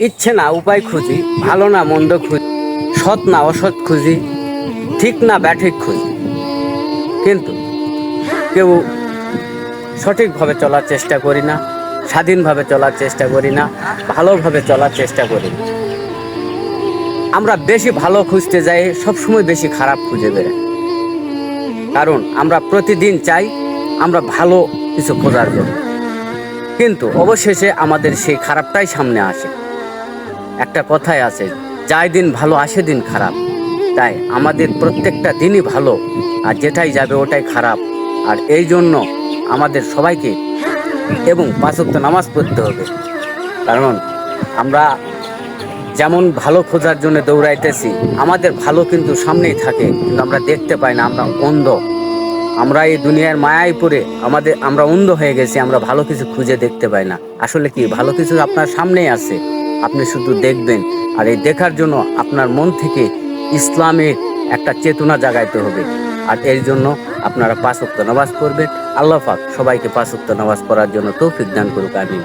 ইচ্ছে না, উপায় খুঁজি, ভালো না, মন্দ খুঁজি, সৎ না, অসৎ খুঁজি, ঠিক না, ব্যাঠিক খুঁজি। কিন্তু কেউ সঠিকভাবে চলার চেষ্টা করি না, স্বাধীনভাবে চলার চেষ্টা করি না, ভালোভাবে চলার চেষ্টা করি না। আমরা বেশি ভালো খুঁজতে যাই, সবসময় বেশি খারাপ খুঁজে বেড়াই। কারণ আমরা প্রতিদিন চাই, আমরা ভালো কিছু খোঁজার জন্য। কিন্তু অবশেষে আমাদের সেই খারাপটাই সামনে আসে। একটা কথাই আছে, যাই দিন ভালো আসে দিন খারাপ। তাই আমাদের প্রত্যেকটা দিনই ভালো, আর যেটাই যাবে ওটাই খারাপ। আর এই জন্য আমাদের সবাইকে এবং পাঁচক্ত নামাজ পড়তে হবে। কারণ আমরা যেমন ভালো খোঁজার জন্য দৌড়াইতেছি, আমাদের ভালো কিন্তু সামনেই থাকে, কিন্তু আমরা দেখতে পাই না, আমরা অন্ধ। আমরা এই দুনিয়ার মায়ায় পড়ে আমাদের, আমরা অন্ধ হয়ে গেছি, আমরা ভালো কিছু খুঁজে দেখতে পাই না। আসলে কি, ভালো কিছু আপনার সামনেই আছে। আপনি শুধু দেখবেন, আর এই দেখার জন্য আপনার মন থেকে ইসলামের একটা চেতনা জাগাইতে হবে। আর এর জন্য আপনারা পাঁচ ওয়াক্ত নামাজ পড়বেন। আল্লাহ পাক সবাইকে পাঁচ ওয়াক্ত নামাজ পড়ার জন্য তৌফিক দান করুক, আমিন।